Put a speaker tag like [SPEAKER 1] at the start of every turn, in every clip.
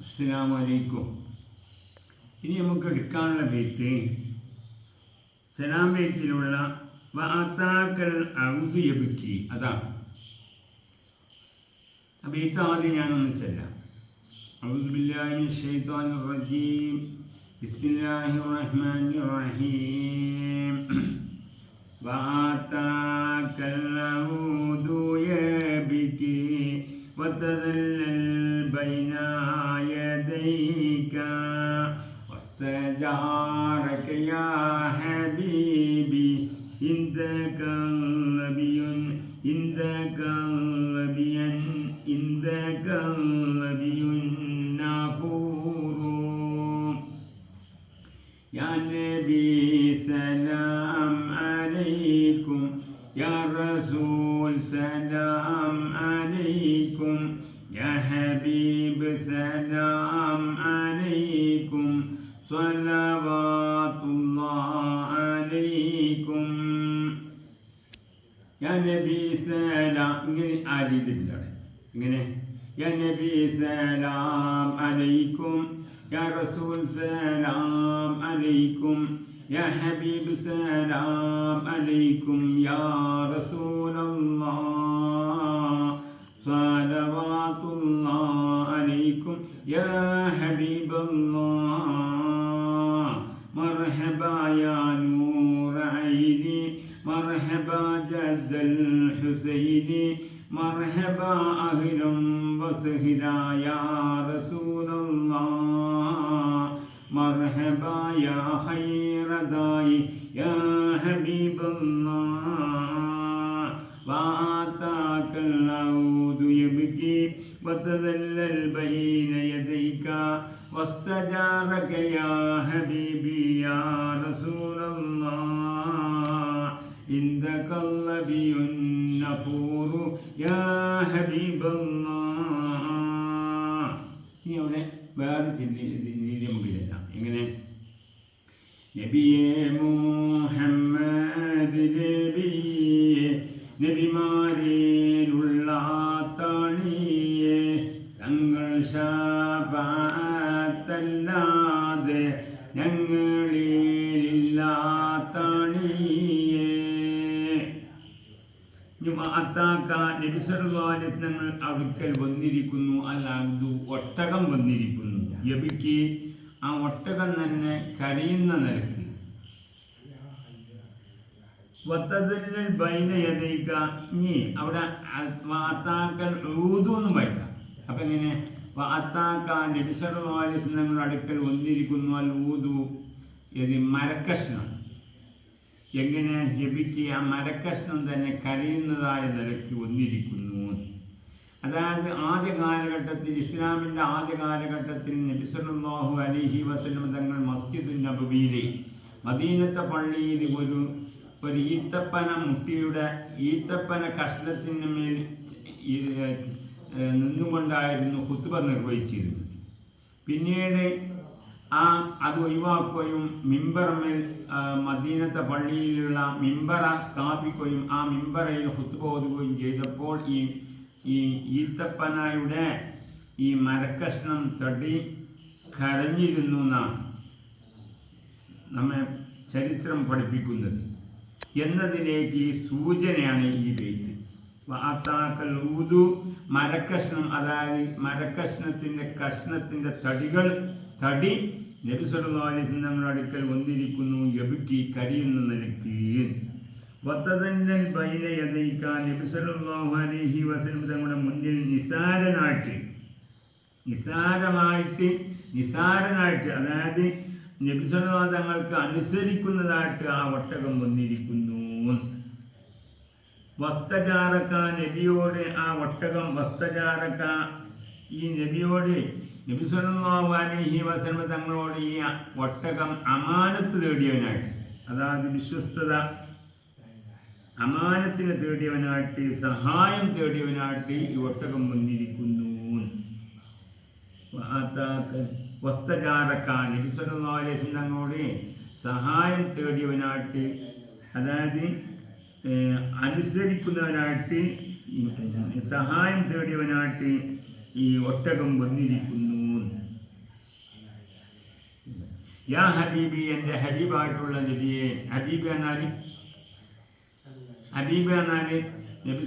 [SPEAKER 1] അസ്സലാമു അലൈക്കും ഇനി നമുക്ക് എടുക്കാനുള്ള ബേത്ത് സലാം ബേത്തിലുള്ള വാത്താക്കൽ അഴുതു യബുക്കി അതാണ് ആ ബേത്ത് ആദ്യം ഞാനൊന്ന് ചെല്ലാം أعوذ بالله من الشيطان الرجيم بسم الله الرحمن الرحيم وآتاك العود يبكي وتذلل بين يديك. واستجارك يا حبيبي. عندك نبي عندك نبي عندك نبي نافور يا نبي سلام عليكم. يا رسول سلام عليكم. يا حبيب سلام عليكم. صلوات الله عليكم. يا نبي سلام. علي دلر. يا نبي سلام عليكم. يا رسول سلام عليكم. يا حبيب سلام عليكم. يا رسول مرحبا جد الحسين مرحبا أهلا وسهلا يا رسول الله. مرحبا يا خير داي يا حبيب الله. وآتاك العود يبكي وتذلل بين يديك. واستجارك يا عندك النبي النفور يا حبيب الله ഇനി അവിടെ വേറെ ചിന്തി രീതി നമുക്കില്ല എങ്ങനെ നബിയെ മുഹമ്മദ് നബിയെ നബിമാരിലുള്ള തണിയെ തങ്ങൾ ശാപത്തല്ലാതെ ഞങ്ങളിലില്ല അത്താക്ക നബിസറുവാനങ്ങൾ അടുക്കൽ വന്നിരിക്കുന്നു. അല്ലാതു ഒട്ടകം വന്നിരിക്കുന്നു. യബിക്ക് ആ ഒട്ടകം തന്നെ കരയുന്ന നിലയ്ക്ക് വത്തതിൽ ബൈന യതയിക്ക നീ അവിടെ വാത്താക്കൽ ഊതു എന്ന് വായിക്കാം അപ്പം എങ്ങനെ? വാത്താക്ക നബിസറുവാനങ്ങൾ അടുക്കൽ വന്നിരിക്കുന്നു. അൽ ഊതു ഇത് മരക്കഷ്ണം എങ്ങനെ ജപിക്ക് ആ മരക്കഷ്ണം തന്നെ കരയുന്നതായ നിലയ്ക്ക് വന്നിരിക്കുന്നു. അതായത് ആദ്യ കാലഘട്ടത്തിൽ ഇസ്ലാമിന്റെ ആദ്യ കാലഘട്ടത്തിൽ നബിസ്വല്ലാഹു അലിഹി വസ്ലം തങ്ങൾ മസ്ജിദ് നബുബിയിലെ മദീനത്തെ പള്ളിയിൽ ഒരു ഒരു ഈത്തപ്പന മുട്ടിയുടെ ഈത്തപ്പന കഷ്ണത്തിന് മേൽ നിന്നുകൊണ്ടായിരുന്നു ഹുത്തുബ നിർവഹിച്ചിരുന്നത്. പിന്നീട് ആ അത് ഒഴിവാക്കുകയും മിമ്പറമേൽ മദീനത്തെ പള്ളിയിലുള്ള മിമ്പറ സ്ഥാപിക്കുകയും ആ മിമ്പറയിൽ ഹുത്തുബോധുകയും ചെയ്തപ്പോൾ ഈ ഈ ഈത്തപ്പനായുടെ ഈ മരക്കഷ്ണം തടി കരഞ്ഞിരുന്നു എന്നാണ് നമ്മെ ചരിത്രം പഠിപ്പിക്കുന്നത്. എന്നതിലേക്ക് സൂചനയാണ് ഈ ബെയ്ത്ത് വാത്താക്കൽ ഊതു മരക്കഷ്ണം അതായത് മരക്കഷ്ണത്തിന്റെ കഷ്ണത്തിന്റെ തടികൾ തടി നബിസ്വല്ലാഹി നമ്മുടെ അടുക്കൽ വന്നിരിക്കുന്നു യബുക്കി കരിയുന്ന നിലയ്ക്ക്. വത്തതന്നൽ ബൈന യദൈക്ക നബിസ്വല്ലാഹു അലൈഹി വസല്ലം തങ്ങളുടെ മുന്നിൽ നിസാരനായിട്ട് നിസാരമായിട്ട് നിസാരനായിട്ട് അതായത് നബിസ്വല്ലാ തങ്ങൾക്ക് അനുസരിക്കുന്നതായിട്ട് ആ ഒട്ടകം വന്നിരിക്കുന്നു. വസ്തചാരക്ക നബിയോട് ആ ഒട്ടകം വസ്തചാരക്ക ഈ നബിയോട് നബി വസല്ലം തങ്ങളോട് ഈ ഒട്ടകം അമാനത്ത് തേടിയവനായിട്ട് അതായത് വിശ്വസ്തത അമാനത്തിന് തേടിയവനായിട്ട് സഹായം തേടിയവനായിട്ട് ഈ ഒട്ടകം വന്നിരിക്കുന്നു. വസ്തചാരക്ക നബി അലൈഹി തങ്ങളോട് സഹായം തേടിയവനായിട്ട് അതായത് അനുസരിക്കുന്നവനായിട്ട് സഹായം തേടിയവനായിട്ട് ഈ ഒട്ടകം വന്നിരിക്കുന്നു. യാ ഹബീബി എന്റെ ഹബീബായിട്ടുള്ള നബിയെ ഹബീബ് എന്നാൽ ഹബീബ് എന്നാൽ നബി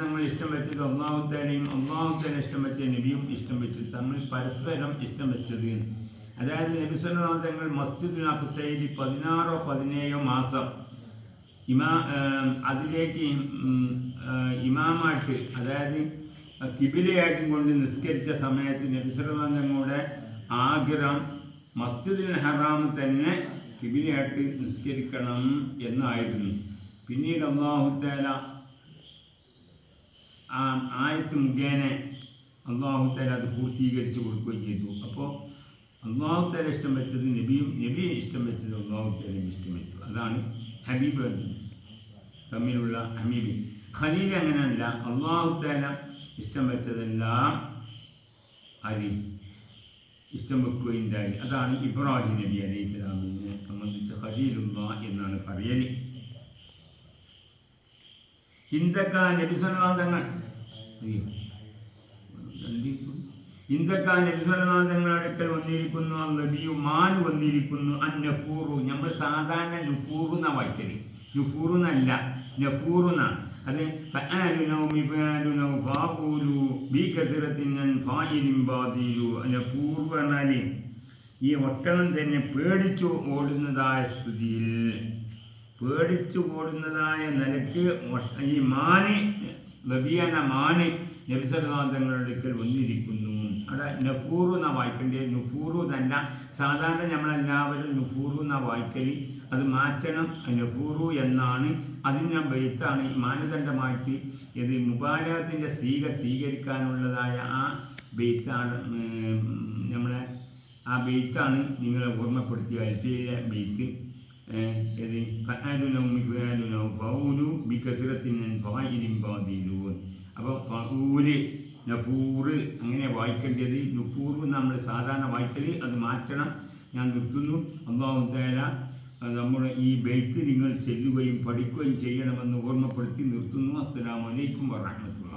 [SPEAKER 1] തങ്ങൾ ഇഷ്ടം വെച്ചത് ഒന്നാമത്തേനെയും ഒന്നാമത്തേനെ ഇഷ്ടം വെച്ച നബിയും ഇഷ്ടം വെച്ചത് തമ്മിൽ പരസ്പരം ഇഷ്ടം വെച്ചത്. അതായത് നബി സല്ലല്ലാഹു തങ്ങൾ മസ്ജിദ് അഖ്സയിൽ പതിനാറോ പതിനേഴോ മാസം ഇമാ അതിലേക്ക് ഇമാമായിട്ട് അതായത് കിബിലയായിട്ടും കൊണ്ട് നിസ്കരിച്ച സമയത്ത് നബി സല്ലല്ലാഹു തങ്ങളുടെ ആഗ്രഹം മസ്ജിദുൽ ഹറാം തന്നെ കിബിലയായിട്ട് നിസ്കരിക്കണം എന്നായിരുന്നു. പിന്നീട് അള്ളാഹുത്തേല ആയത്ത് മുഖേന അള്ളാഹുത്തേല അത് പൂർത്തീകരിച്ച് കൊടുക്കുകയും ചെയ്തു. അപ്പോൾ അള്ളാഹുത്തേല ഇഷ്ടം വെച്ചത് നബിയും നബിയെ ഇഷ്ടം വെച്ചത് അള്ളാഹുത്തേലയും ഇഷ്ടം വെച്ചു അതാണ് ഹബീബ് തമ്മിലുള്ള ഹമീബ് ഖലീൽ അങ്ങനെയല്ല. അള്ളാഹുത്തേല ഇഷ്ടം വെച്ചതെല്ലാം അരി ഇഷ്ടം വെക്കുകയുണ്ടായി. അതാണ് ഇബ്രാഹിം നബി അലൈഹി സ്വലാമിനെ സംബന്ധിച്ച് ഖലീലുള്ള എന്നാണ് പറയൽ ഇന്ദക്ക നബി സല്ലല്ലാഹു സല്ലല്ലാഹു തങ്ങളുടെ അടുക്കൽ വന്നിരിക്കുന്നു നബിയു മാൻ വന്നിരിക്കുന്നു. അൻ നഫൂറു നമ്മൾ സാധാരണ നുഫൂറു എന്ന വായിക്കൽ. നുഫൂറു എന്നല്ല നഫൂറു എന്നാണ്. അത് പറഞ്ഞാൽ ഈ ഒട്ടകം തന്നെ പേടിച്ചു ഓടുന്നതായ സ്ഥിതിയിൽ പേടിച്ചു ഓടുന്നതായ നിലയ്ക്ക് ഈ മാന് ലബിയാന മാന് നബിസലാന്തങ്ങളുടെ അടുക്കൽ വന്നിരിക്കുന്നു. അവിടെ നഫൂറു എന്ന വായിക്കേണ്ടത് നുഫൂറു എന്നല്ല സാധാരണ നമ്മളെല്ലാവരും നുഫൂറു എന്ന വായിക്കൽ അത് മാറ്റണം. നഫൂറു എന്നാണ്. അതിന് ബെയ്ത്താണ് ഈ മാനദണ്ഡമാക്കി ഇത് മുബാലകത്തിന്റെ സ്വീക സ്വീകരിക്കാനുള്ളതായ ആ ബെയ്ത്താണ് നമ്മളെ ആ ബെയ്ത്താണ് നിങ്ങളെ ഓർമ്മപ്പെടുത്തിയ അൽഫിയിലെ ബെയ്ത്ത്. ഇത് ഫഅലുനോ മിഫാലുനോ ഫൗലു ബികസിറത്തിൻ ഫായിലിൻ ബാദിലൂൻ. അപ്പോൾ ഫഊൽ നഫൂറ് അങ്ങനെ വായിക്കേണ്ടത്. നുഫൂർ നമ്മൾ സാധാരണ വായിക്കൽ അത് മാറ്റണം. ഞാൻ നിർത്തുന്നു. അള്ളാഹു തേല നമ്മുടെ ഈ ബെയ്ത്ത് നിങ്ങൾ ചെല്ലുകയും പഠിക്കുകയും ചെയ്യണമെന്ന് ഓർമ്മപ്പെടുത്തി നിർത്തുന്നു. അസ്സലാമു അലൈക്കും വറഹ്മത്തുള്ളാഹി